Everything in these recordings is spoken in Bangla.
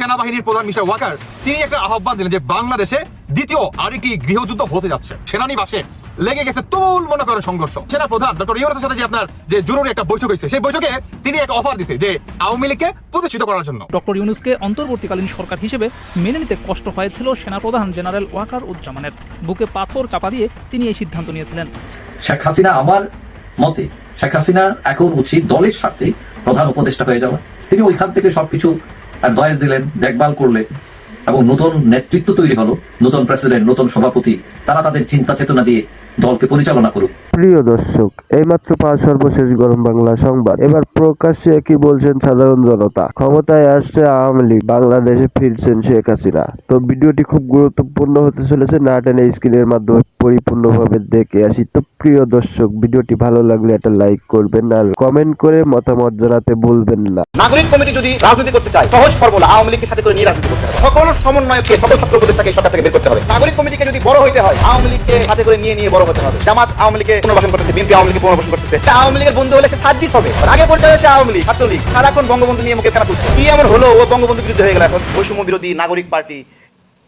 সেনাবাহিনীর প্রধান মিস্টার ওয়াকার তিনি একটা আহ্বান দিলেন যে বাংলাদেশে দ্বিতীয় আরেকটি গৃহযুদ্ধ হতে যাচ্ছে। সেনানিবাসে লেগে গেছে তুল মনে করেন সংঘর্ষ। সেনা প্রধান ডক্টর ইউনুসের সাথে যে আপনার যে জরুরি একটা বৈঠক হয়েছে সেই বৈঠকে তিনি একটা অফার দিছে যে আওয়ামী লীগকে প্রতিষ্ঠিত করার জন্য। ডক্টর ইউনুসকে অন্তর্বর্তীকালীন সরকার হিসেবে মেনে নিতে কষ্ট হয়েছিল সেনাপ্রধান জেনারেল ওয়াকার উজ্জামানের। বুকে পাথর চাপা দিয়ে তিনি এই সিদ্ধান্ত নিয়েছিলেন। শেখ হাসিনা আমার মতে শেখ হাসিনা এখন উচিত দলের স্বার্থে প্রধান উপদেষ্টা হয়ে যাওয়া। তিনি ওইখান থেকে সবকিছু অ্যাডভাইস দিলেন, দেখভাল করলে, এবং নতুন নেতৃত্ব তৈরি হলো, নতুন প্রেসিডেন্ট নতুন সভাপতি, তারা তাদের চিন্তা চেতনা দিয়ে দলকে পরিচালনা করুক। প্রিয় দর্শক এইমাত্র পাওয়া সর্বশেষ গরম বাংলা সংবাদ। এবার প্রকাশ্যে কি বলছেন সাধারণ জনতা? ক্ষমতায় আসছে আওয়ামী লীগ বাংলাদেশে ফিরছেন শেখ হাসিনা। তো ভিডিওটি খুব গুরুত্বপূর্ণ হতে চলেছে না টেনে স্ক্রিনের মাধ্যমে পরিপূর্ণভাবে দেখে আসি। তো প্রিয় দর্শক ভিডিওটি ভালো লাগলে একটা লাইক করবেন আর কমেন্ট করে মতামত জানাতে ভুলবেন না। নাগরিক কমিটি যদি রাজনীতি করতে চায় সহজ ফর্মুলা আওয়ামী লীগের সাথে করে নিয়ে রাজনীতি করতে হবে। সকল সমন্বয়কে সকল ছাত্র উপদেষ্টাকে সরকার থেকে বের করতে হবে। নাগরিক কমিটিকে যদি বড় হইতে হয় আওয়ামী লীগকে সাথে করে নিয়ে নিয়ে বড় হবে। জামাত আওয়ামী পুনর্বাসন করতেছে, বিএনপি আওয়ামী পুনর্বাসন করতেছে। আওয়ামী লীগের বন্ধু হলে সে সার্জিস হবে। আগে আওয়ামী লীগ সারাক্ষণ বঙ্গবন্ধু নিয়ে মুখে তুলছে। কি হলো? ও বঙ্গবন্ধু বিরুদ্ধে হয়ে গেল এখন। বৈষম্য বিরোধী নাগরিক পার্টি,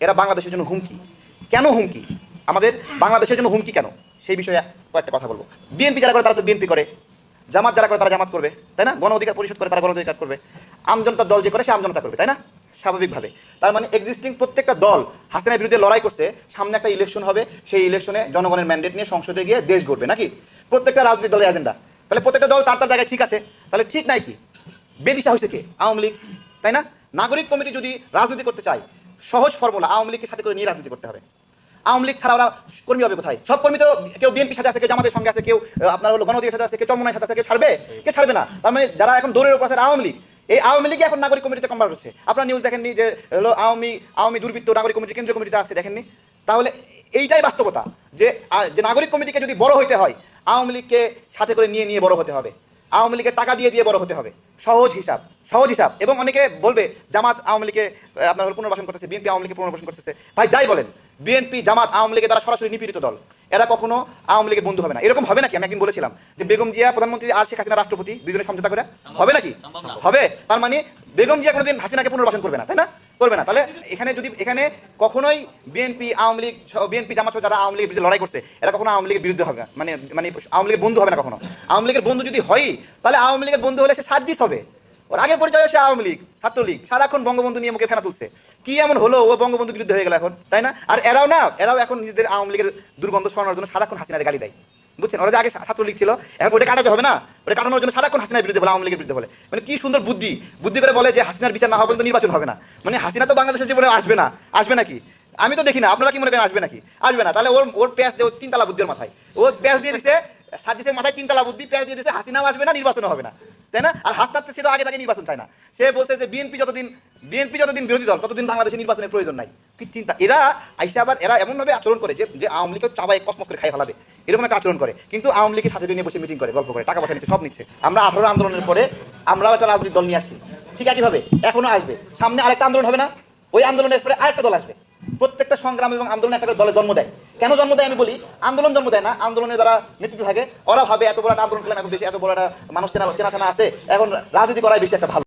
এরা বাংলাদেশের জন্য হুমকি। কেন হুমকি? আমাদের বাংলাদেশের জন্য হুমকি কেন? সেই বিষয়ে কয়েকটা কথা বলব। বিএনপি যারা করে, তারা তো বিএনপি করে। জামাত যারা করে, তারা জামাত করবে, তাই না? গণ অধিকার পরিষদ করে, তারা গণ অধিকার করবে। আমজনতার দল যে করে, সে আমজনতা করবে, তাই না? স্বাভাবিকভাবে। তার মানে এক্সিস্টিং প্রত্যেকটা দল হাসিনার বিরুদ্ধে লড়াই করছে, সামনে একটা ইলেকশন হবে, সেই ইলেকশনে জনগণের ম্যান্ডেট নিয়ে সংসদে গিয়ে দেশ গড়বে, নাকি? প্রত্যেকটা রাজনৈতিক দলের এজেন্ডা তাহলে প্রত্যেকটা দল তার তার জায়গায় ঠিক আছে, তাহলে ঠিক নাই কি? বেদিশা হয়েছে কে? আওয়ামী লীগ, তাই না? নাগরিক কমিটি যদি রাজনীতি করতে চায়, সহজ ফর্মুলা আওয়ামী লীগকে সাথে করে নিয়ে রাজনীতি করতে হবে। আওয়ামী লীগ ছাড়া ওরা কর্মী হবে কোথায়? সব কর্মী তো কেউ বিএনপির সাথে আছে, কেউ জামাতের সঙ্গে আছে, কেউ আপনার হলো গণঅধিকার সাথে আছে, কেউ চরমনার সাথে আছে, কেউ ছাড়বে? কে ছাড়বে না? তার মানে যারা এখন দৌড়ের উপর আছে আওয়ামী লীগ। এই আওয়ামী লীগে এখন নাগরিক কমিটিতে কনভার্ট হচ্ছে আপনারা নিউজ দেখেননি যে, হলো আওয়ামী আওয়ামী দুর্বৃত্ত নাগরিক কমিটি, কেন্দ্রীয় কমিটিতে আছে, দেখেননি? তাহলে এইটাই বাস্তবতা, যে যে নাগরিক কমিটিকে যদি বড় হইতে হয়, আওয়ামী লীগকে সাথে করে নিয়ে নিয়ে বড় হতে হবে। আওয়ামী লীগের টাকা দিয়ে দিয়ে বড় হতে হবে। সহজ হিসাব সহজ হিসাব। এবং অনেকে বলবে, জামাত আওয়ামী লীগে আপনার পুনর্বাসন করতেছে, বিএনপি আওয়ামী লীগে পুনর্বাসন করতেছে। ভাই, যাই বলেন, বিএনপি, জামাত আওয়ামী লীগের দ্বারা সরাসরি নিপীড়িত দল। এরা কখনো আওয়ামী লীগের বন্ধু হবে না। এরকম হবে নাকি? আমি একদিন বলেছিলাম যে বেগম জিয়া প্রধানমন্ত্রী আর শেখ হাসিনা রাষ্ট্রপতি দুজনে সমঝোতা করে। হবে নাকি? হবে। তার মানে বেগম জিয়া কোনোদিন হাসিনাকে পুনর্বাসন করবে না তাই না? করবে না। তাহলে এখানে যদি এখানে কখনোই বিএনপি আওয়ামী লীগ বিএনপি জামাত যারা আওয়ামী লীগের বিরুদ্ধে লড়াই করছে এরা কখনো আওয়ামী লীগের বিরুদ্ধে হবে মানে মানে আওয়ামী লীগের বন্ধু হবে না কখনো। আওয়ামী লীগের বন্ধু যদি হয় তাহলে আওয়ামী লীগের বন্ধু হলে সে সার্জিস হবে। ওর আগের পরিচয় সে আওয়ামী লীগ, ছাত্রলীগ। সারাক্ষণ বঙ্গবন্ধু নিয়ে মুখে ফেনা তুলছে। কি এমন হলো ও বঙ্গবন্ধু বিরুদ্ধে হয়ে গেল এখন, তাই না? আর এরাও না, এরাও এখন নিজেদের আওয়ামী লীগের দুর্গন্ধ সরানোর জন্য সারাক্ষণ হাসিনার গালি দেয়। বুঝছেন? ওরা যে আগে ছাত্রলীগ ছিল, এখন ওটা কাটাতে হবে না? ওটা কাটানোর জন্য সারাক্ষণ হাসিনার বিরুদ্ধে বলে, আওয়ামী লীগের বিরুদ্ধে বলে। মানে কি সুন্দর বুদ্ধি। বুদ্ধি করে বলে যে হাসিনার বিচার না হবে পর্যন্ত নির্বাচন হবে না। মানে হাসিনা তো বাংলাদেশের জীবনে আসবে না। আসবে নাকি? আমি তো দেখি না। আপনারা কি মনে করেন আসবে নাকি? আসবে না। তাহলে ওর ওর প্যাস দিয়ে তিনতলা বুদ্ধির মাথায়। ও প্যাস দিয়ে দিছে সাজিসের মাথায় তিনতলা বুদ্ধি প্যাস দিয়ে দিছে, হাসিনাও আসবে না, নির্বাচনও হবে না। তাই না? আর হাসনাত সে তো আগে তাকে নির্বাচন চায় না। সে বলছে যে বিএনপি যতদিন বিএনপি যতদিন বিরোধী দল, ততদিন বাংলাদেশে নির্বাচনের প্রয়োজন নাই। কি চিন্তা? এরা আইসে আবার, এরা এমনভাবে আচরণ করে যে যে আওয়ামী লীগকে চাবাই কসমস করে খাই ফেলাবে। এরকম একটা আচরণ করে। কিন্তু আওয়ামী লীগের সাথে নিয়ে বসে মিটিং করে, গল্প করে টাকা পয়সা নিচ্ছে, সব নিচ্ছে। আমরা আঠারো আন্দোলনের পরে আমরাও একটা রাজনৈতিক দল নিয়ে আসছি। ঠিক একইভাবে, এখনও আসবে। সামনে আরেকটা আন্দোলন হবে না? ওই আন্দোলনের পরে আরেকটা দল আসবে। প্রত্যেকটা সংগ্রাম এবং আন্দোলন একটা দলের জন্ম দেয়। কেন জন্ম দেয় আমি বলি? আন্দোলন জন্ম দেয় না। আন্দোলনে যারা নেতৃত্ব থাকে, ওরা ভাবে এত বড় একটা আন্দোলন করলাম, এত দেশে এত বড় একটা মানুষ চেনা চেনা আছে। এখন রাজনীতি করাই বেশি একটা ভালো।